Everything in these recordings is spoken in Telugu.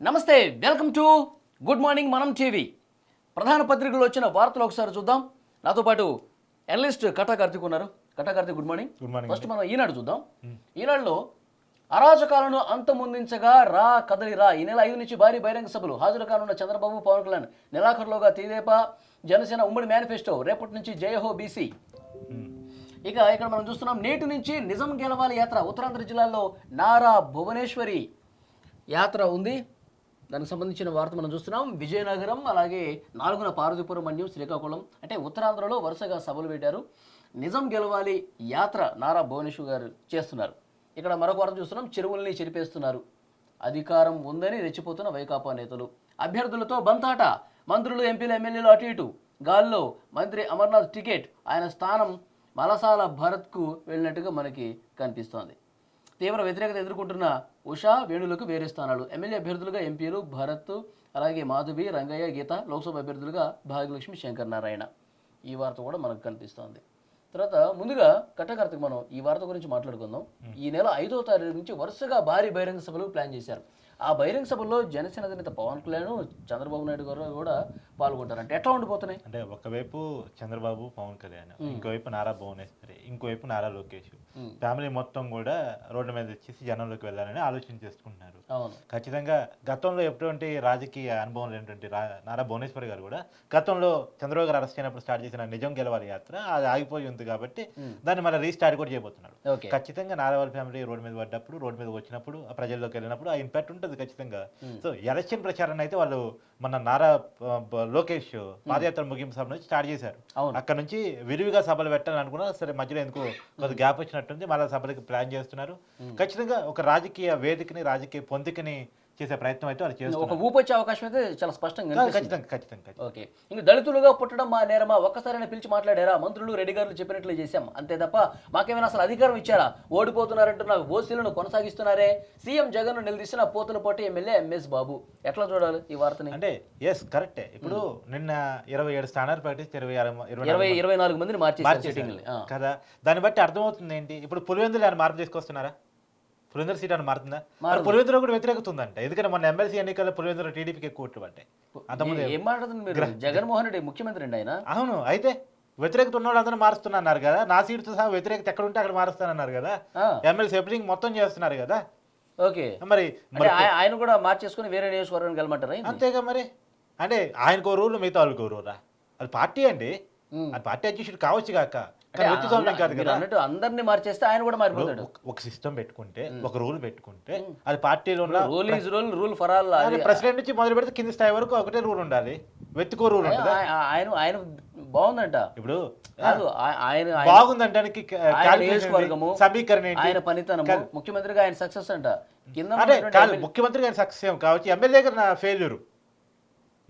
నమస్తే welcome to good morning Manam TV. ప్రధాన పత్రికలు వచ్చిన వార్తలు ఒకసారి చూద్దాం. నాతో పాటు అనలిస్ట్ కటా కార్తిక్ ఉన్నారు. Kata Karthik good morning. Good morning first మనం ఈనాడు చూద్దాం. ఈనాడులో అరాచకాలను అంతమొందించగా రా కదలి రా. ఈ నెల ఐదు నుంచి భారీ బహిరంగ సభలు. హాజరు కానున్న చంద్రబాబు పవన్ కళ్యాణ్ నెలాఖరులోగా తెదేపా జనసేన ఉమ్మడి మేనిఫెస్టో. రేపటి నుంచి జయహో బీసీ. ఇక ఇక్కడ మనం చూస్తున్నాం నేటి నుంచి నిజం గెలవాలి యాత్ర. ఉత్తరాంధ్ర జిల్లాలో నారా భువనేశ్వరి యాత్ర ఉంది. దానికి సంబంధించిన వార్త మనం చూస్తున్నాం. విజయనగరం అలాగే నాలుగున పార్వతీపురం మన్యం శ్రీకాకుళం అంటే ఉత్తరాంధ్రలో వరుసగా సభలు పెట్టారు. నిజం గెలవాలి యాత్ర నారా భువనేశ్వర్ గారు చేస్తున్నారు. ఇక్కడ మరొక వార్త చూస్తున్నాం. చెరువుల్ని చెరిపేస్తున్నారు. అధికారం ఉందని రెచ్చిపోతున్న వైకాపా నేతలు. అభ్యర్థులతో బంతాట. మంత్రులు ఎంపీలు ఎమ్మెల్యేలు అటు ఇటు. గాల్లో మంత్రి అమర్నాథ్ టికెట్. ఆయన స్థానం మలసాల భరత్కు వెళ్ళినట్టుగా మనకి కనిపిస్తోంది. తీవ్ర వ్యతిరేకత ఎదుర్కొంటున్న ఉషా వేణులకు వేరే స్థానాలు. ఎమ్మెల్యే అభ్యర్థులుగా ఎంపీలు భరత్ అలాగే మాధవి రంగయ్య గీత లోక్సభ అభ్యర్థులుగా భాగ్యలక్ష్మి శంకర్ నారాయణ. ఈ వార్త కూడా మనకు కనిపిస్తోంది. తర్వాత ముందుగా కట్టకర్తకు మనం ఈ వార్త గురించి మాట్లాడుకుందాం. ఈ నెల ఐదో తారీఖు నుంచి వరుసగా భారీ బహిరంగ సభలు ప్లాన్ చేశారు. ఆ బహిరంగ సభల్లో జనసేన అధినేత పవన్ కళ్యాణ్ చంద్రబాబు నాయుడు గారు కూడా పాల్గొంటారంటే ఎట్లా ఉండిపోతున్నాయి? అంటే ఒకవైపు చంద్రబాబు పవన్ కళ్యాణ్ ఇంకోవైపు నారా భువనేశ్వరి ఇంకోవైపు నారా లోకేష్. ఫ్యామిలీ మొత్తం కూడా రోడ్డు మీద వచ్చేసి జనంలోకి వెళ్ళాలని ఆలోచన చేసుకుంటున్నారు. ఖచ్చితంగా గతంలో ఎటువంటి రాజకీయ అనుభవం లేనటువంటి నారా భువనేశ్వరి గారు కూడా గతంలో చంద్రబాబు గారు అరెస్ట్ అయినప్పుడు స్టార్ట్ చేసిన నిజం గెలవాలి యాత్ర అది ఆగిపోయి ఉంది కాబట్టి దాన్ని మళ్ళీ రీస్టార్ట్ కూడా చేయబోతున్నాడు ఓకే. ఖచ్చితంగా నారావాళ్ళ ఫ్యామిలీ రోడ్డు మీద పడ్డప్పుడు రోడ్డు మీద వచ్చినప్పుడు ఆ ప్రజల్లోకి వెళ్ళినప్పుడు ఆ ఇంపాక్ట్ ఉంటుంది ఖచ్చితంగా. సో ఎలక్షన్ ప్రచారాన్ని అయితే వాళ్ళు మన నారా లోకేష్ పాదయాత్ర ముగింపు సభ నుంచి స్టార్ట్ చేశారు. అక్కడ నుంచి విరివిగా సభలు పెట్టాలని అనుకున్నా సరే మధ్యలో ఎందుకు కొద్ది గ్యాప్ వచ్చినట్టుంది మళ్ళీ సభలకి ప్లాన్ చేస్తున్నారు. ఖచ్చితంగా ఒక రాజకీయ వేదికని రాజకీయ పొందికని చేసే ప్రయత్నం అయితే వాళ్ళు ఒక చేస్తున్నారు. ఊపు వచ్చే అవకాశం అయితే చాలా స్పష్టంగా. ఖచ్చితంగా ఖచ్చితంగా ఓకే. ఇంక దళితులుగా పుట్టడం మా నేరమా? ఒక్కసారైనా పిలిచి మాట్లాడారా? మంత్రులు రెడ్డి గారు చెప్పినట్లు చేశాం. అంతే తప్ప మాకేమైనా అసలు అధికారం ఇచ్చారా? ఓడిపోతున్నారంటూ నాకు ఓసీలను కొనసాగిస్తున్నారే? సీఎం జగన్ నిలదీసిన పోతుల పోటీ ఎమ్మెల్యే ఎంఎస్ బాబు. ఎట్లా చూడాలి ఈ వార్తని? అంటే ఎస్ కరెక్టే ఇప్పుడు నిన్న ఇరవై ఏడు స్థానాలు ప్రకటిస్తే ఇరవై ఆరు ఇరవై ఇరవై నాలుగు మందిని. సిట్టింగ్లు కదా. దాన్ని బట్టి అర్థమవుతుంది ఏంటి? ఇప్పుడు పులివెందులు మార్పు తీసుకొస్తున్నారా? పులివెందుల సీట్ అని మారుతుందా? మరి పులివెందులో కూడా వ్యతిరేకత ఉందంట ఎందుకంటే మన ఎమ్మెల్సీ ఎన్నికల్లో పులివెందులో టీడీపీకి ఎక్కువ ఓట్లు పడ్డాయి. అంతకుముందు ఏం మాట్లాడుతుంది మీరు? జగన్మోహన్ రెడ్డి ముఖ్యమంత్రి అండి ఆయన. అవును అయితే వ్యతిరేకత ఉన్న వాళ్ళందరూ మారుస్తున్నారు కదా. నా సీటుతో సహా వ్యతిరేకత ఎక్కడ ఉంటే అక్కడ మారుస్తానన్నారు కదా. ఎమ్మెల్సీ ఎప్లింగ్ మొత్తం చేస్తున్నారు కదా. ఓకే. మరి ఆయన కూడా మార్చేసుకుని వేరే నియోజకవర్గానికి వెళ్ళమంటారా? అంతేగా మరి. అంటే ఆయనకో రూల్ మిగతా వాళ్ళకో రూలా? అది పార్టీ అండి. అది పార్టీ అధ్యక్షుడు కావచ్చు కాక. అన్నట్టు అందరినీ మార్చేస్తే ఆయన కూడా మారిపోతాడు. ఒక- సిస్టమ్ పెట్టుకుంటే ఒక రూల్ పెట్టుకుంటే అది పార్టీలో rule is rule rule for all president నుంచి మొదలు పెడితే కింది స్థాయి వరకు ఒకటే రూల్ ఉండాలి. వెతుకో రూల్ ఉంటుంది? ఆయన ఆయన బాగుందంట. ఇప్పుడు కాదు ఆయన ఆయన- బాగుందంటానికి ఆయన సమీకరణ ఆయన పనితనము ముఖ్యమంత్రిగా ఆయన సక్సెస్ అంట. కింద అంటే ఉన్నటువంటి కాదు ముఖ్యమంత్రి గారి సక్సెస్ కావచ్చు? ఎమ్మెల్యే గారు నా ఫెయిల్యూర్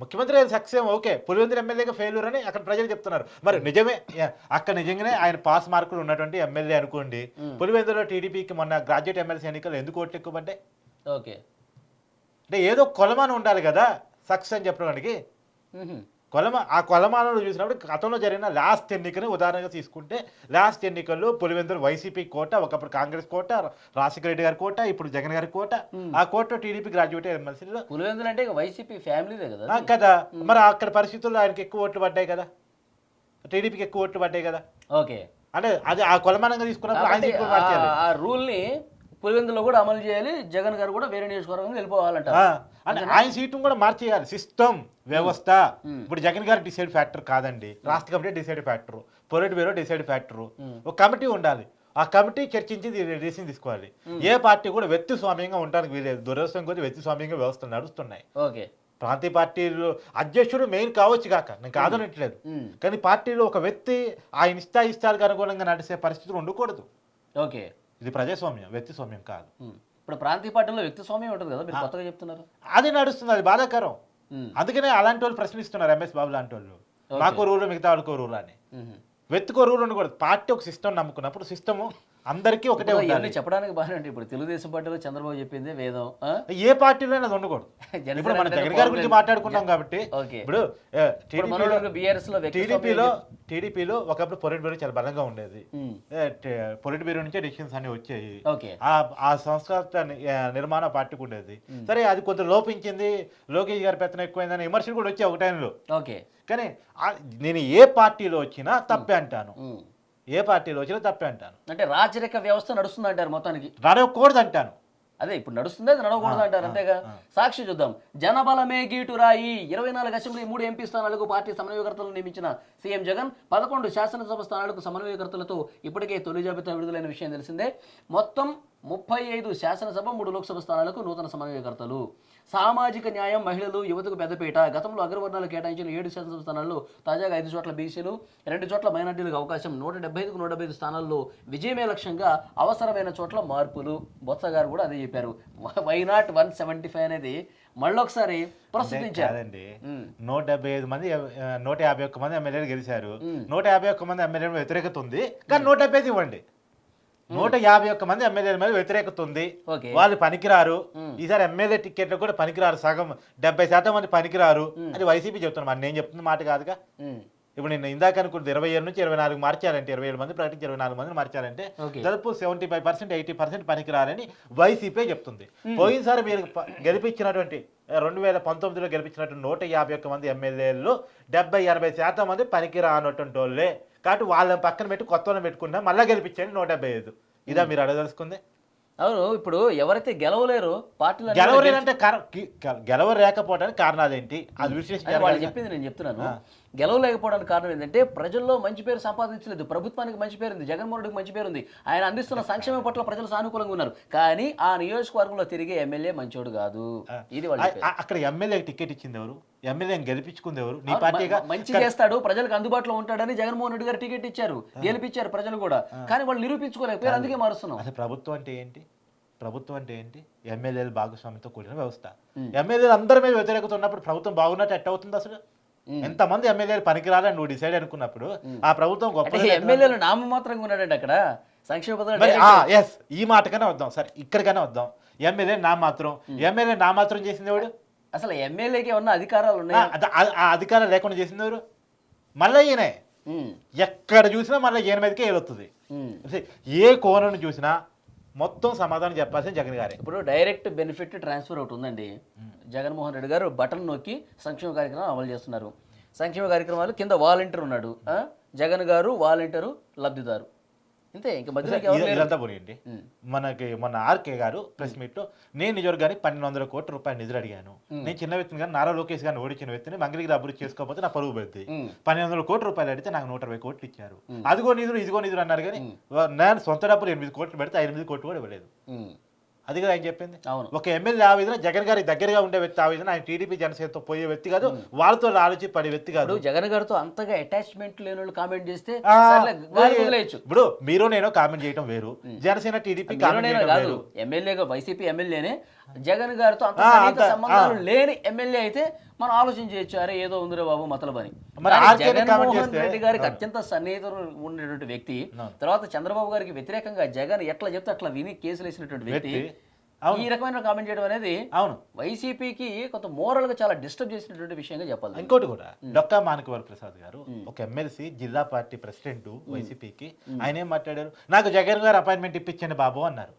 ముఖ్యమంత్రి గారి సక్సెస్ ఓకే. పులివెందుల ఎమ్మెల్యేగా ఫెయిల్యూర్ అని అక్కడ ప్రజలు చెప్తున్నారు. మరి నిజమే యా, అక్కడ నిజంగానే ఆయన పాస్ మార్కులు ఉన్నటువంటి ఎమ్మెల్యే అనుకోండి. పులివెందులో టీడీపీకి మొన్న గ్రాడ్యుయేట్ ఎమ్మెల్సీ ఎన్నికలు ఎందుకు ఓట్లు ఎక్కువ పడ్డాయి ఓకే. అంటే ఏదో కొలమానం ఉండాలి కదా సక్సెస్ అని చెప్పడానికి. మ్హూ. కొలమ ఆ కొలమానంలో చూసినప్పుడు గతంలో జరిగిన లాస్ట్ ఎన్నికని ఉదాహరణగా తీసుకుంటే లాస్ట్ ఎన్నికల్లో పులివెందులు వైసీపీ కోట ఒకప్పుడు కాంగ్రెస్ కోట రాజశేఖర రెడ్డి గారి కోట ఇప్పుడు జగన్ గారి కోట ఆ కోట టీడీపీ గ్రాడ్యుయేట్ ఎమ్మెల్సీలో పులివెందులు అంటే వైసీపీ ఫ్యామిలీదే కదా కదా. మరి అక్కడ పరిస్థితుల్లో ఆయనకి ఎక్కువ ఓట్లు పడ్డాయి కదా? టీడీపీకి ఎక్కువ ఓట్లు పడ్డాయి కదా? ఓకే. అంటే అది ఆ కొలమానంగా తీసుకున్నప్పుడు ఆయన కాబట్టి పులివెందులో కూడా అమలు చేయాలి. జగన్ గారు కూడా వేరే నియోజకవర్గం వెళ్ళిపోవాలంట అంటే ఆయన సీటును కూడా మార్చేయాలి. సిస్టమ్ వ్యవస్థ. ఇప్పుడు జగన్ గారు డిసైడ్ ఫ్యాక్టర్ కాదండి. రాష్ట్ర committee decide factor. Politburo decide factor. ఒక కమిటీ ఉండాలి. ఆ కమిటీ చర్చించి డెసిషన్ తీసుకోవాలి. ఏ పార్టీ కూడా వ్యక్తి స్వామ్యంగా ఉండడానికి వీలేదు దురదృష్టం కొద్ది వ్యక్తి స్వామ్యంగా వ్యవస్థలు నడుస్తున్నాయి. ఓకే. ప్రాంతీయ పార్టీలు అధ్యక్షుడు మెయిన్ కావచ్చు కాక నేను కాదనట్లేదు. కానీ పార్టీలో ఒక వ్యక్తి ఆయన ఇష్టా ఇష్టాలకు అనుగుణంగా నడిచే పరిస్థితులు ఉండకూడదు. ఓకే. ఇది ప్రజాస్వామ్యం వ్యక్తి స్వామ్యం కాదు. ఇప్పుడు ప్రాంతీయ పార్టీలో వ్యక్తి స్వామ్యం ఉంటుంది కదా మీరు కొత్తగా చెప్తున్నారు. అది నడుస్తుంది అది బాధాకరం. అందుకనే అలాంటి వాళ్ళు ప్రశ్నిస్తున్నారు ఎంఎస్ బాబు లాంటి వాళ్ళు. మాకు రూల్ మిగతా వాళ్ళకో రూల్ అని. వెతుకో రూల్ ఉండకూడదు. పార్టీ ఒక సిస్టమ్ నమ్ముకున్నప్పుడు సిస్టమ్ అందరికీ ఒకటే ఉండాలి. చెప్పడానికి బాగానే ఇప్పుడు తెలుగుదేశం పార్టీలో చంద్రబాబు చెప్పింది వేదం? ఏ పార్టీలో అది ఉండకూడదు ఇప్పుడు మన జగన్ గారి గురించి మాట్లాడుకున్నాం కాబట్టి ఇప్పుడు టీడీపీలో టీడీపీలో ఒకప్పుడు పొలిట్ బ్యూరో చాలా బలంగా ఉండేది. పొలిట్ బ్యూరో నుంచే డిసిషన్స్ అన్ని వచ్చాయి. ఆ ఆ సంస్కృత నిర్మాణ పార్టీకి ఉండేది. సరే అది కొంత లోపించింది. లోకేష్ గారి పెత్తనం ఎక్కువైందని విమర్శలు కూడా వచ్చాయి ఒక టైంలో ఓకే. కానీ నేను ఏ పార్టీలో వచ్చినా తప్పే అంటాను. ఏ పార్టీలో వచ్చినా తప్పే అంటాను. అంటే రాచరిక వ్యవస్థ నడుస్తుంది అంటారు మొత్తానికి. నడవకూడదు అంటాను. అదే ఇప్పుడు నడుస్తుంది అది నడవకూడదు అంటారు అంతేగా? సాక్షి చూద్దాం. జనబలమే గీటు రాయి. ఇరవై నాలుగు అసెంబ్లీ మూడు ఎంపీ స్థానాలకు పార్టీ సమన్వయకర్తలను నియమించిన సీఎం జగన్ పదకొండు శాసనసభ స్థానాలకు సమన్వయకర్తలతో ఇప్పటికే తొలి జాబితా విడుదలైన విషయం తెలిసిందే. మొత్తం ముప్పై ఐదు శాసనసభ మూడు లోక్సభ స్థానాలకు నూతన సమన్వయకర్తలు. సామాజిక న్యాయం మహిళలు యువతకు పెద్దపీట. గతంలో అగ్రవర్ణాలు కేటాయించిన ఏడు శాసనసభ స్థానాల్లో తాజాగా ఐదు చోట్ల బీసీలు రెండు చోట్ల మైనార్టీలకు అవకాశం నూట డెబ్బై ఐదుకు నూట డెబ్బై ఐదు స్థానాల్లో విజయమే లక్ష్యంగా అవసరమైన చోట్ల మార్పులు. బొత్స గారు కూడా అదే చెప్పారు. Why not one seventy five అనేది మళ్ళొకసారి ప్రస్తుతించారు. కాదండి. ఉమ్. నూట డెబ్బై ఐదు మంది నూట యాభై ఒక్క మంది ఎమ్మెల్యేలు గెలిచారు. నూట యాభై ఒక్క మంది ఎమ్మెల్యేల వ్యతిరేకత ఉంది. కానీ నూట డెబ్బై ఐదు ఇవ్వండి. నూట యాభై ఒక్క మంది ఎమ్మెల్యేల మీద వ్యతిరేకత ఉంది వాళ్ళు పనికిరారు. ఈసారి ఎమ్మెల్యే టికెట్లు కూడా పనికిరారు. సగం డెబ్బై శాతం మంది పనికిరారు అని వైసీపీ చెప్తున్నారు. మరి నేను చెప్తున్న మాట కాదుగా. ఇప్పుడు నేను ఇందాక అనుకుంటే ఇరవై ఏడు నుంచి ఇరవై నాలుగు మార్చాలంటే ఇరవై ఏడు మంది ప్రకటించి ఇరవై నాలుగు మందిని మార్చాలంటే ఓకే. దాదాపు seventy five percent eighty percent పనికిరారని YCP చెప్తుంది. పోయినసారి మీరు గెలిపించినటువంటి రెండు వేల పంతొమ్మిదిలో గెలిపించినటువంటి నూట యాభై ఒక్క మంది ఎమ్మెల్యేలు డెబ్బై ఎనభై శాతం మంది పనికిరానటువంటి వాళ్ళే. కాబట్టి వాళ్ళని పక్కన పెట్టి కొత్త వాళ్ళని పెట్టుకున్నా మళ్ళీ గెలిపించండి నూట డెబ్బై ఐదు. ఇదా మీరు అడగదలుచుకుంది? అవును ఇప్పుడు ఎవరైతే గెలవలేరో పార్టీలు గెలవలేదంటే కార- కి- గెలవలేకపోవడానికి కారణాలు ఏంటి అది విశ్లేషించాలి వాళ్ళు. చెప్పింది నేను చెప్తున్నాను. గెలవలేకపోవడానికి కారణం ఏంటంటే ప్రజల్లో మంచి పేరు సంపాదించలేదు. ప్రభుత్వానికి మంచి పేరు ఉంది జగన్మోహన్ రెడ్డికి మంచి పేరు ఉంది ఆయన అందిస్తున్న సంక్షేమం పట్ల ప్రజలు సానుకూలంగా ఉన్నారు. కానీ ఆ నియోజకవర్గంలో తిరిగే ఎమ్మెల్యే మంచోడు కాదు. ఇది అక్కడ ఎమ్మెల్యేకి టికెట్ ఇచ్చింది ఎవరు? ఎమ్మెల్యేని గెలిపించుకుంది ఎవరు? నీ పార్టీగా మంచి చేస్తాడు. ప్రజలకు అందుబాటులో ఉంటాడని జగన్మోహన్ రెడ్డి గారు టికెట్ ఇచ్చారు. గెలిపించారు ప్రజలు కూడా. కానీ వాళ్ళు నిరూపించుకోలేక పేరు అందుకే మారుస్తున్నాం. అసలు ప్రభుత్వం అంటే ఏంటి? ప్రభుత్వం అంటే ఏంటి? ఎమ్మెల్యేల భాగస్వామ్యంతో కూడిన వ్యవస్థ. ఎమ్మెల్యేలు అందరి మీద వ్యతిరేకత ఉన్నప్పుడు ప్రభుత్వం బాగున్నట్టు ఎట్ట అవుతుంది అసలు? ఎంతమంది ఎమ్మెల్యేలు పనికిరాలని నువ్వు డిసైడ్ అనుకున్నప్పుడు ఆ ప్రభుత్వం గొప్ప ఎమ్మెల్యేలు నామమాత్రంగా ఉన్నాడండి అక్కడ. సంక్షేమ పథకాలు ఎస్ ఈ మాటకనే వద్దాం సరే ఇక్కడికైనా వద్దాం. ఎమ్మెల్యే నా మాత్రం ఎమ్మెల్యే నా మాత్రం చేసింది ఎవడు? అసలు ఎమ్మెల్యేకి ఉన్న అధికారాలు ఉన్నాయి? ఆ- అధికారం లేకుండా చేసింది ఎవరు? మళ్ళీ ఈయనే. ఎక్కడ చూసినా మళ్ళీ ఈయన మీదకే ఏలొస్తుంది అసలు ఏ కోణం చూసినా మొత్తం సమాధానం చెప్పాల్సిన జగన్ గారే. ఇప్పుడు డైరెక్ట్ బెనిఫిట్ ట్రాన్స్ఫర్ ఒకటి ఉందండి. జగన్మోహన్ రెడ్డి గారు బటన్ నొక్కి సంక్షేమ కార్యక్రమం అమలు చేస్తున్నారు. సంక్షేమ కార్యక్రమాలు కింద వాలంటీర్ ఉన్నాడు. జగన్ గారు వాలంటీరు లబ్ధిదారు. ఇంకా మధ్యలో. ఇదంతా పోనీయండి. మనకి మొన్న ఆర్కే గారు ప్రెస్ మీట్ నేను నిజవర్గానికి పన్నెండు వందల కోట్ల రూపాయలు నిధులు అడిగాను. నేను చిన్న వ్యక్తిని కానీ నారా లోకేష్ గారిని ఓడించిన వ్యక్తిని మంగళగిరి అభివృద్ధి చేసుకోకపోతే నా పరువు పోద్ది ఉమ్. పన్నెండు వందల కోట్ల రూపాయలు అడిగితే నాకు నూట ఇరవై కోట్లు ఇచ్చారు. అదిగో నిధులు ఇదిగో నిధులు అన్నారు కానీ నేను సొంత డబ్బులు ఎనిమిది కోట్లు పెడితే ఎనిమిది కోట్లు కూడా ఇవ్వలేదు. అది కదా ఆయన చెప్పింది. అవును. ఒక ఎమ్మెల్యే ఆ విధంగా జగన్ గారికి దగ్గరగా ఉండే వ్యక్తి ఆ విధంగా ఆయన టీడీపీ జనసేనతో పోయే వ్యక్తి కాదు వాళ్ళతో ఆలోచి పడే వ్యక్తి కాదు. జగన్ గారితో అంతగా అటాచ్మెంట్ లేని వాళ్ళు కామెంట్ చేస్తే ఇప్పుడు మీరు నేను కామెంట్ చేయడం వేరు జనసేన టీడీపీ కాదు ఎమ్మెల్యేగా వైసీపీ ఎమ్మెల్యేనే జగన్ గారితో అంత- సంబంధాలు లేని ఎమ్మెల్యే అయితే మనం ఆలోచన చేయొచ్చు అరే ఏదో ఉందిరే బాబు మతలబని. జగన్మోహన్ రెడ్డి గారికి అత్యంత సన్నిహితులు ఉండేటువంటి వ్యక్తి తర్వాత చంద్రబాబు గారికి వ్యతిరేకంగా జగన్ ఎట్లా చెప్తే అట్లా విని కేసులు వేసినటువంటి వ్యక్తి. ఈ రకమైన కామెంట్ చేయడం అనేది అవును. వైసీపీకి కొంత మోరల్గా చాలా డిస్టర్బ్ చేసినటువంటి విషయంగా చెప్పాలి. ఇంకోటి కూడా డొక్కా మాణికవర ప్రసాద్ గారు ఒక ఎమ్మెల్సీ జిల్లా పార్టీ ప్రెసిడెంట్ వైసీపీకి ఆయన ఏం మాట్లాడారు? నాకు జగన్ గారు అపాయింట్మెంట్ ఇప్పించండి బాబు అన్నారు.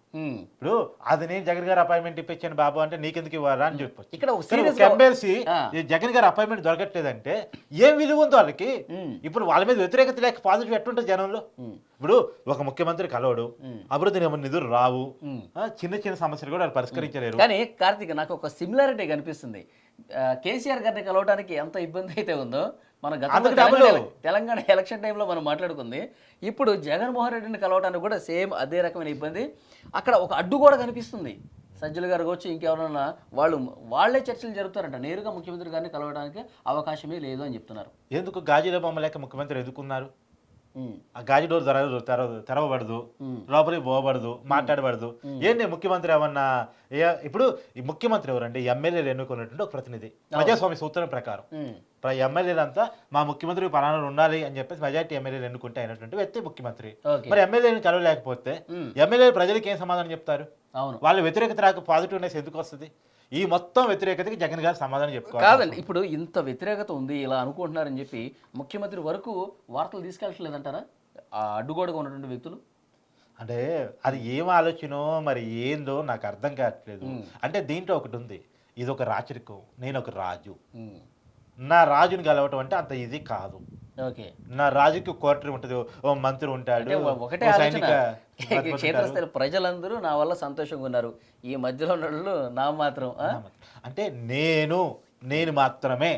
ఇప్పుడు అది నేను జగన్ గారు అపాయింట్మెంట్ ఇప్పించాను బాబు అంటే నీకెందుకు ఇవ్వరా అని చెప్పొచ్చు ఇక్కడ ఎమ్మెల్సీ జగన్ గారు అపాయింట్మెంట్ దొరకట్లేదంటే ఏం విలువ ఉంది వాళ్ళకి. ఇప్పుడు వాళ్ళ మీద వ్యతిరేకత లేక పాజిటివ్ ఎట్టుంటుంది జనంలో? ఇప్పుడు ఒక ముఖ్యమంత్రి కలవడు అభివృద్ధి నిధులు రావు చిన్న చిన్న సమస్యలు కూడా వాళ్ళు పరిష్కరించలేరు. కానీ కార్తీక్ నాకు ఒక సిమిలారిటీ కనిపిస్తుంది. కేసీఆర్ గారిని కలవడానికి ఎంత ఇబ్బంది అయితే ఉందో మన గతంలో తెలంగాణ ఎలక్షన్ టైంలో మనం మాట్లాడుకుంది. ఇప్పుడు జగన్మోహన్ రెడ్డిని కలవడానికి కూడా సేమ్ అదే రకమైన ఇబ్బంది. అక్కడ ఒక అడ్డు కూడా కనిపిస్తుంది. సజ్జల గారు వచ్చి ఇంకెవరన్నా వాళ్ళు వాళ్ళే చర్చలు జరుపుతారంట. నేరుగా ముఖ్యమంత్రి గారిని కలవడానికి అవకాశమే లేదు అని చెప్తున్నారు. ఎందుకు గాజుల బొమ్మ లేక ముఖ్యమంత్రి ఎందుకున్నారు ఆ గాజు డోర్ తెరవదు తెరవబడదు. లోపలికి పోబడదు మాట్లాడబడదు. ఏంటి ముఖ్యమంత్రి ఏమన్నా ఇప్పుడు ఈ ముఖ్యమంత్రి ఎవరండి? ఎమ్మెల్యేలు ఎన్నుకున్నటువంటి ఒక ప్రతినిధి. ప్రజాస్వామ్య సూత్రం ప్రకారం. ఉమ్, ఎమ్మెల్యేలు అంతా మా ముఖ్యమంత్రి పలానా ఉండాలి అని చెప్పేసి మెజార్టీ ఎమ్మెల్యేలు ఎన్నుకుంటే అయినటువంటి వ్యక్తి ముఖ్యమంత్రి. మరి ఎమ్మెల్యేని కలవలేకపోతే ఎమ్మెల్యేలు ప్రజలకు ఏం సమాధానం చెప్తారు? అవును. వాళ్ళ వ్యతిరేకత రాక పాజిటివ్నెస్ ఎందుకు వస్తుంది? ఈ మొత్తం వ్యతిరేకతకి జగన్ గారు సమాధానం చెప్పుకోవాలి. కాదండి ఇప్పుడు ఇంత వ్యతిరేకత ఉంది ఇలా అనుకుంటున్నారని చెప్పి ముఖ్యమంత్రి వరకు వార్తలు తీసుకెళ్ళట్లేదంటారా? ఆ అడ్డుగోడగా ఉన్నటువంటి వ్యక్తులు? అంటే అది ఏం ఆలోచనో మరి ఏందో నాకు అర్థం కావట్లేదు. అంటే దీంట్లో ఒకటి ఉంది. ఇది ఒక రాచరికం నేను ఒక రాజు నా రాజుని గెలవటం అంటే అంత ఈజీ కాదు. నా రాజుకి కోటరీ ఉంటుంది ఓ- మంత్రి ఉంటాడు ఒకటే ఆలోచన. సైనిక. క్షేత్రస్థాయి ప్రజలందరూ నా వల్ల సంతోషంగా ఉన్నారు. ఈ మధ్యలో ఉన్న వాళ్ళు నా మాత్రం? అంటే నేను నేను మాత్రమే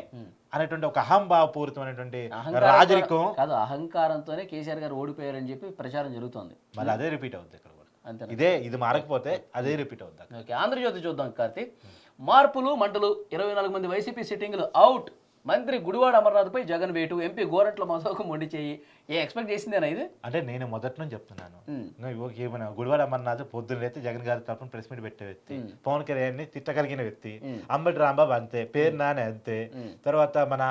అనేటువంటి ఒక అహంభావపూరితమైనటువంటి రాజరికం. కాదు అహంకారంతోనే కేసీఆర్ గారు ఓడిపోయారని చెప్పి ప్రచారం జరుగుతోంది. మళ్ళీ అదే రిపీట్ అవుతుంది ఇక్కడ కూడా. అంతేనా? ఇదే ఇది మారకపోతే అదే రిపీట్ అవుతుంది ఓకే ఆంధ్రజ్యోతి చూద్దాం కార్తీక్. మార్పులు మంటలు ఇరవై నాలుగు మంది వైసీపీ సిట్టింగ్లు అవుట్ మంత్రి గుడివాడ అమర్నాథ్పై జగన్ వేటు ఎంపీ గోరంట్ల మసోకు మొండి చేయి. ఏ ఎక్స్పెక్ట్ చేసిందేనా ఇది? అంటే నేను మొదటి నుంచి చెప్తున్నాను. ఏమైనా గుడివాడ అమర్నాథ్ పొద్దున్న అయితే జగన్ గారి తరఫున ప్రెస్ మీట్ పెట్టే వ్యక్తి పవన్ కళ్యాణ్ని తిట్టగలిగిన వ్యక్తి. అంబటి రాంబాబు అంతే పేరు నాని అంతే. తర్వాత మన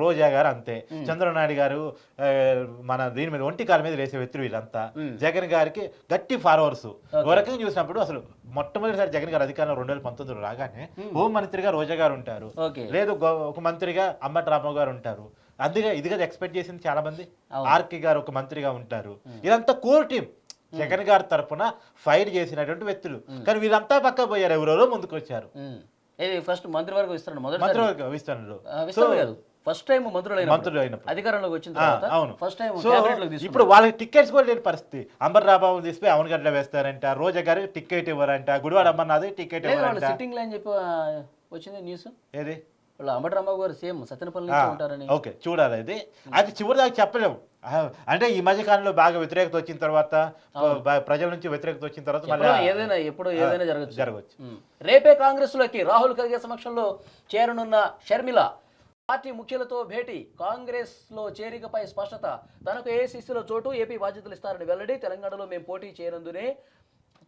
రోజా గారు అంతే చంద్రబాబు గారు మన దీని మీద ఒంటి కాల మీద లేసే వ్యక్తులు వీళ్ళంతా. జగన్ గారికి గట్టి ఫాలోవర్స్ ఓ రకంగా చూసినప్పుడు అసలు మొట్టమొదటిసారి జగన్ గారు అధికారంలో రెండు వేల పంతొమ్మిదిలో రాగానే హోం మంత్రిగా రోజా గారు ఉంటారు. లేదు ఒక మంత్రిగా అంబటి రాంబాబు గారు ఉంటారు. అందుకే ఇది కదా ఎక్స్పెక్ట్ చేసింది చాలా మంది అవును. ఆర్కే గారు ఒక మంత్రిగా ఉంటారు. ఇదంతా కోర్ టీం జగన్ గారి తరపున ఫైట్ చేసినటువంటి వ్యక్తులు. కానీ వీళ్ళంతా పక్క పోయారు ఎవరెవరో ముందుకు వచ్చారు ఫస్ట్ మంత్రి వరకు మంత్రివర్గ విస్తరణలో విస్తారం కాదు. ఫస్ట్ టైం మంత్రులు మంత్రులు అయినప్పుడు. అధికారంలోకి వచ్చిన తర్వాత అవును. ఫస్ట్ టైం ఇప్పుడు వాళ్ళకి టికెట్స్ కూడా లేని పరిస్థితి. అంబర్ రాబాబు తీసిపోయి అవనగడ్డ వేస్తారంట రోజా గారు టికెట్ ఇవ్వరంట గుడివాడ అమర్నాథ్ టికెట్ ఇవ్వరంట. సిట్టింగ్ అని చెప్పి వచ్చింది న్యూస్. ఏది? వాళ్ళు అంబటరాంబాబు గారు సేమ్ సత్యనపల్లి నుంచి ఉంటారని. ఓకే చూడాలి అది. అది చివరి దాకా చెప్పలేము అంటే ఈ మధ్య కాలంలో బాగా వ్యతిరేకత వచ్చిన తర్వాత ప్రజల నుంచి వ్యతిరేకత వచ్చిన తర్వాత మళ్ళీ ఏదైనా ఎప్పుడో ఏదైనా జరగచ్చు. జరగవచ్చు. రేపే కాంగ్రెస్లోకి రాహుల్ ఖర్గే సమక్షంలో చేరనున్న షర్మిల పార్టీ ముఖ్యులతో భేటీ. కాంగ్రెస్లో చేరికపై స్పష్టత. తనకు ఏసీసీలో చోటు ఏపీ బాధ్యతలు ఇస్తారని వెల్లడి. తెలంగాణలో మేము పోటీ చేయనందునే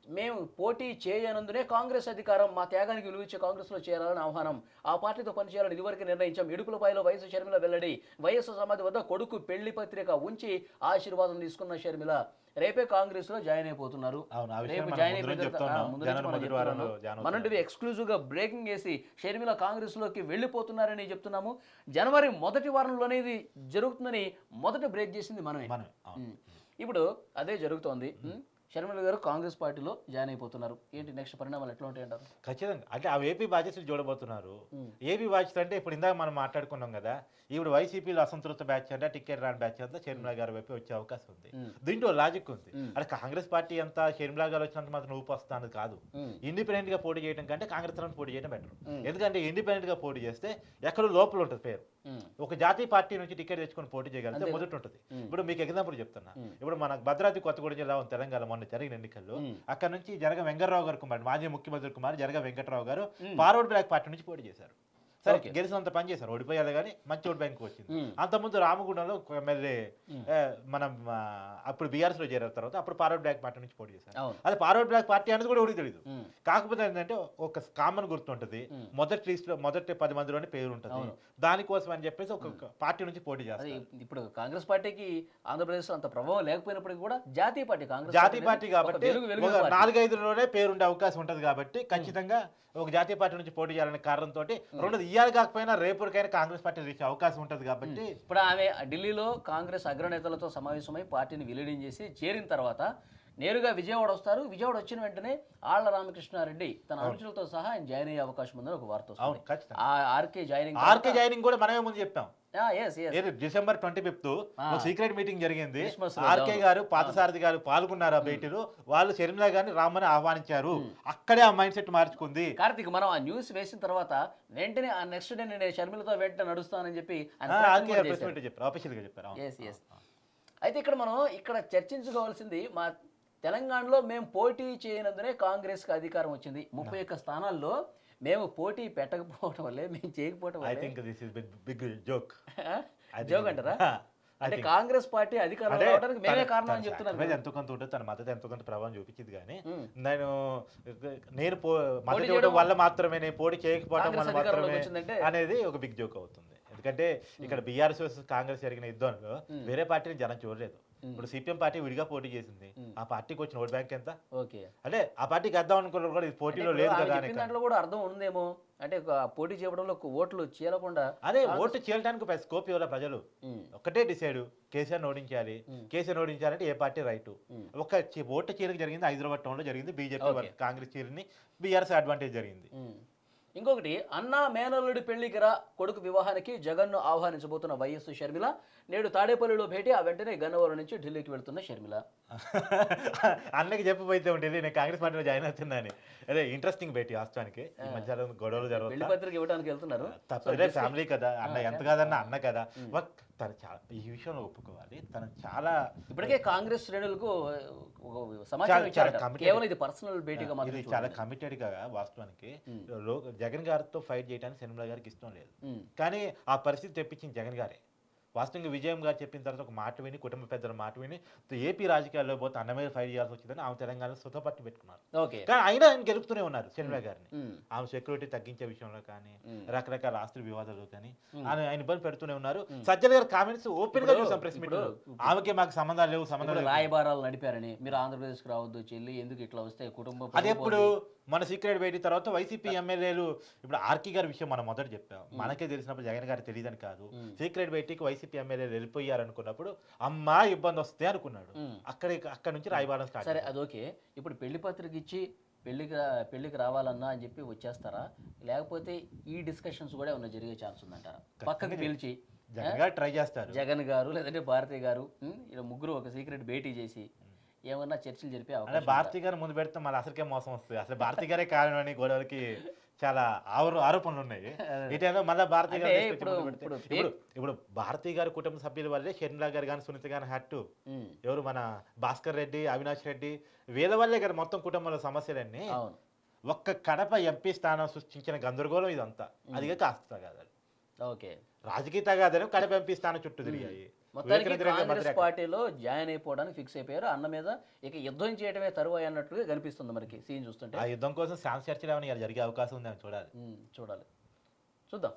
మేము పోటీ చేయనందునే కాంగ్రెస్ అధికారం మా త్యాగానికి విలువిచ్చే కాంగ్రెస్లో చేరాలని ఆహ్వానం. ఆ పార్టీతో పనిచేయాలని ఇదివరకు నిర్ణయించాం. ఇడుపులపాయలో వైఎస్ షర్మిల వెల్లడి. వైఎస్ సమాధి వద్ద కొడుకు పెళ్ళి పత్రిక ఉంచి ఆశీర్వాదం తీసుకున్న షర్మిల. రేపే కాంగ్రెస్లో జాయిన్ అయిపోతున్నారు. రేపు జాయిన్ అయిపోయిన చెప్తా తర్వాత- ఆ, ఉన్నాం. ముందు నుంచి జనవరి మనం మొదటి చెప్తున్నాము. వారంలో జాయిన్ మన నుండి ఎక్స్క్లూజివ్గా బ్రేకింగ్ చేసి షర్మిల కాంగ్రెస్లోకి వెళ్ళిపోతున్నారని చెప్తున్నాము. జనవరి మొదటి వారంలోనే ఇది జరుగుతుందని మొదట బ్రేక్ చేసింది మనమే. ఇప్పుడు అదే జరుగుతోంది. షర్మిల గారు కాంగ్రెస్ పార్టీలో జాయిన్ అయిపోతున్నారు ఏంటి నెక్స్ట్ పరిణామాలు ఎట్లా ఉంటాయి అంటారు ఖచ్చితంగా అంటే ఆ ఏపీ బాధ్యతలు చూడబోతున్నారు. ఏపీ బాధ్యత అంటే ఇప్పుడు ఇందాక మనం మాట్లాడుకున్నాం కదా ఇప్పుడు వైసీపీలో అసంతృప్త బ్యాచ్ అంటే టికెట్ రాని బ్యాచ్ అంతా షర్మిలా గారి వైపు వచ్చే అవకాశం ఉంది. దీంట్లో లాజిక్ ఉంది. అంటే కాంగ్రెస్ పార్టీ అంతా షర్మిలా గారు వచ్చినంత మాత్రం ఊపు వస్తానది కాదు. ఇండిపెండెంట్గా పోటీ చేయడం కంటే కాంగ్రెస్ తరఫున పోటీ చేయడం బెటర్. ఎందుకంటే ఇండిపెండెంట్గా పోటీ చేస్తే ఎక్కడో లోపల ఉంటుంది పేరు. ఒక జాతీయ పార్టీ నుంచి టికెట్ తెచ్చుకొని పోటీ చేయగలిగితే. మొదటి ఉంటుంది. ఇప్పుడు మీకు ఎగ్జాంపుల్ చెప్తున్నా. ఇప్పుడు మన భద్రాద్రి కొత్తగూడెం జిల్లా ఉంది తెలంగాణ మొన్న జరిగిన ఎన్నికల్లో. అక్కడ నుంచి జరగ వెంకటరావు గారు కుమార్ మాజీ ముఖ్యమంత్రి కుమార్ జరగ వెంకటరావు గారు. ఫార్వర్డ్ బ్లాక్ పార్టీ నుంచి పోటీ చేశారు సరే. గెలిచినంత పని చేశారు ఓడిపోయారు కానీ మంచి ఓటు బ్యాంక్ వచ్చింది. అంతకుముందు రామగుండంలో ఎమ్మెల్యే మనం అప్పుడు బీఆర్ఎస్లో చేరిన తర్వాత అప్పుడు ఫార్వర్డ్ బ్లాక్ పార్టీ నుంచి పోటీ చేశారు అది ఫార్వర్డ్ బ్లాక్ పార్టీ అనేది కూడా ఎవరికి తెలియదు. కాకపోతే ఏంటంటే ఒక కామన్ గుర్తుంటది ఉమ్. మొదటి లిస్ట్లో మొదటి పది మందిలోనే పేరు ఉంటుంది. దానికోసం అని చెప్పేసి ఒక పార్టీ నుంచి పోటీ చేస్తారు ఇప్పుడు కాంగ్రెస్ పార్టీకి ఆంధ్రప్రదేశ్ అంత ప్రభావం లేకపోయినప్పటికీ కూడా జాతీయ పార్టీ కాంగ్రెస్ జాతీయ పార్టీ కాబట్టి. నాలుగైదులోనే పేరుండే అవకాశం ఉంటది కాబట్టి ఖచ్చితంగా ఒక జాతీయ పార్టీ నుంచి పోటీ చేయాలనే కారణంతో రెండోది ఇయ్యాలి కాకపోయినా రేపటికైనా కాంగ్రెస్ పార్టీ రీచ్ అవకాశం ఉంటది కాబట్టి ఇప్పుడు ఆమె ఢిల్లీలో కాంగ్రెస్ అగ్రనేతలతో సమావేశమై పార్టీని విలీనం చేసి చేరిన తర్వాత నేరుగా విజయవాడ వస్తారు. విజయవాడ వచ్చిన వెంటనే ఆళ్ళ రామకృష్ణారెడ్డి తన అనుచరులతో సహా ఆయన జాయిన్ అయ్యే అవకాశం ఉందని ఒక వార్త వస్తుంది. ఆర్కే జాయినింగ్ ఆర్కే జాయినింగ్ కూడా మనమే ముందు చెప్పాం. December twenty fifth secret meeting జరిగింది. ఆర్కే. గారు పాతసారథి గారు పాల్గొన్నారు ఆ భేటీలో. వాళ్ళు షర్మిలా గారిని రామ్మని ఆహ్వానించారు. అక్కడే ఆ మైండ్ సెట్ మార్చుకుంది. కార్తిక్ మనం ఆ న్యూస్ వేసిన తర్వాత వెంటనే ఆ నెక్స్ట్ డే నేను షర్మిలతో వెంటనే నడుస్తానని చెప్పి చెప్పారు. అయితే ఇక్కడ మనం ఇక్కడ చర్చించుకోవాల్సింది మా తెలంగాణలో మేము పోటీ చేయనందునే కాంగ్రెస్కి అధికారం వచ్చింది. ముప్పై ఒక్క స్థానాల్లో మేము పోటీ పెట్టకపోవడం వల్లే మేము చేయకపోవడం I think this is big joke joke అంటారా? అంటే కాంగ్రెస్ పార్టీ అధికారంలో రావడానికి మేమే కారణం అని చెప్తున్నారు తన ఎంతో కొంత ఉంటుంది తన మద్దతు ఎంతో కొంత ప్రభావం చూపించింది కానీ. నేను నేను పో మద్దతు ఇవ్వడం వల్ల మాత్రమే నేను పోటీ చేయకపోవడం వల్ల మాత్రమే అనేది ఒక బిగ్ జోక్ అవుతుంది. ఎందుకంటే ఇక్కడ బీఆర్ఎస్ కాంగ్రెస్ జరిగిన యుద్ధంలో వేరే పార్టీని జనం చూడలేదు. ఇప్పుడు సిపిఎం పార్టీ విడిగా పోటీ చేసింది. ఆ పార్టీకి వచ్చిన ఓట్ బ్యాంక్ ఎంత? ఓకే. అంటే ఆ పార్టీకి వేద్దాం అనుకున్న కూడా ఇది పోటీలో లేదు కదా దాంట్లో కూడా అర్థం ఉందేమో. అంటే పోటీ చేయడంలో ఓట్లు చీలకుండా అదే ఓటు చేయడానికి స్కోప్ ఇవ్వాలి ప్రజలు. ఒకటే డిసైడ్ కేసీఆర్ ఓడించాలి. కేసీఆర్ ఓడించాలంటే ఏ పార్టీ రైట్? ఒక ఓటు చీరకు జరిగింది హైదరాబాద్ టౌన్లో జరిగింది బీజేపీ. కాంగ్రెస్ చీరని బీఆర్ఎస్ అడ్వాంటేజ్ జరిగింది. ఇంకొకటి అన్నా మేనల్లుడి పెళ్ళికి రా కొడుకు వివాహానికి జగన్ను ఆహ్వానించబోతున్న వైఎస్ షర్మిల. నేడు తాడేపల్లిలో భేటీ ఆ వెంటనే గన్నవరం నుంచి ఢిల్లీకి వెళ్తున్న షర్మిల. అన్నకి చెప్పబోతే ఉండేది నేను కాంగ్రెస్ పార్టీలో జాయిన్ అవుతున్నాను అదే ఇంట్రెస్టింగ్ భేటీ వాస్తవానికి. ఈ గొడవలు పెళ్ళి జరుగుతా పత్రిక ఇవ్వడానికి వెళ్తున్నారు. ఫ్యామిలీ కదా అన్న ఎంత కాదన్న అన్న కదా. బట్ తను చాలా ఈ విషయంలో ఒప్పుకోవాలి. తను చాలా ఇప్పటికే కాంగ్రెస్ శ్రేణులకు సమాచారం. కేవలం ఇది పర్సనల్ భేటీగా ఇది చాలా కమిటెడ్గా వాస్తవానికి జగన్ గారితో ఫైట్ చేయడానికి సినిమా గారికి ఇష్టం లేదు. కానీ ఆ పరిస్థితి తెప్పించింది జగన్ గారే. వాస్తవంగా విజయం గారు చెప్పిన తర్వాత ఒక మాట విని కుటుంబ పెద్దల మాట విని ఏపీ రాజకీయాల్లో పోతే అన్న మీద ఫైట్ చేయాల్సి వచ్చిందని ఆమె తెలంగాణలో సొంత పార్టీ పెట్టుకున్నారు. ఓకే. కానీ అయినా ఆయన గెలుపుతూనే ఉన్నారు షర్మిల గారిని. ఆమె సెక్యూరిటీ తగ్గించే విషయంలో కానీ. రకరకాల ఆస్తుల వివాదాలు కానీ ఆయన ఆయన ఇబ్బంది పెడుతూనే ఉన్నారు. సజ్జల గారి కామెంట్స్ ఓపెన్గా చూసాం ప్రెస్ మీట్ ఆమెకి మాకు సంబంధాలు లేవు సంబంధాలు రాయబారాలు నడిపారని మీరు ఆంధ్రప్రదేశ్కి రావద్దు చెల్లి ఎందుకు ఇట్లా వస్తే కుటుంబ అది ఎప్పుడు మన సీక్రెట్ బయట తర్వాత వైసీపీ ఎమ్మెల్యేలు ఇప్పుడు ఆర్కి గారి విషయం మనం మొదట చెప్పాం. మనకే తెలిసినప్పుడు జగన్ గారు తెలియదని కాదు. సీక్రెట్ బయటికి వైసీపీ ఎమ్మెల్యేలు వెళ్ళిపోయారు అనుకున్నప్పుడు అమ్మా ఇబ్బంది వస్తే అనుకున్నాడు. అక్కడ అక్కడ నుంచి రాయబారం స్టార్ట్ సరే అదొకే ఇప్పుడు పెళ్ళి పత్రిక ఇచ్చి పెళ్ళికి పెళ్ళికి రావాలన్నా అని చెప్పి వచ్చేస్తారా? లేకపోతే ఈ డిస్కషన్స్ కూడా ఏమన్నా జరిగే ఛాన్స్ ఉందంటారా? పక్కకి పిలిచి జగన్ గారు ట్రై చేస్తారు. జగన్ గారు లేదంటే భారతి గారు ఇలా ముగ్గురు ఒక సీక్రెట్ భేటీ చేసి ఏమన్నా చర్చలు జరిపే అవకాశం భారతి గారు ముందు పెడితే మళ్ళీ అసలుకే మోసం వస్తుంది. అసలు భారతి గారే కారణం అని గొడవలకి చాలా ఆరు ఆరోపణలు ఉన్నాయి. టైంలో మళ్ళీ భారతి గారు ఇప్పుడు- ఇప్పుడు భారతి గారి కుటుంబ సభ్యుల వల్లే షర్మిలా గారు కానీ సునీత గారు ఉమ్, ఎవరు మన భాస్కర్ రెడ్డి అవినాష్ రెడ్డి వీళ్ళ వల్లే కదా మొత్తం కుటుంబంలో సమస్యలన్నీ. ఒక్క కడప ఎంపీ స్థానం సృష్టించిన గందరగోళం ఇదంతా. అదిగా కాస్త తగాదాలు. ఓకే. రాజకీయ తగాదాలు కడప ఎంపీ స్థానం చుట్టూ తిరిగాయి. మొత్తానికి కాంగ్రెస్ పార్టీలో జాయిన్ అయిపోవడానికి ఫిక్స్ అయిపోయారు. అన్న మీద ఇక యుద్ధం చేయడమే తరువాయి అన్నట్లుగా కనిపిస్తుంది మనకి సీన్ చూస్తుంటే. ఆ యుద్ధం కోసం శాంతి చర్చలు ఏమైనా జరిగే అవకాశం ఉందని చూడాలి. చూడాలి. చూద్దాం.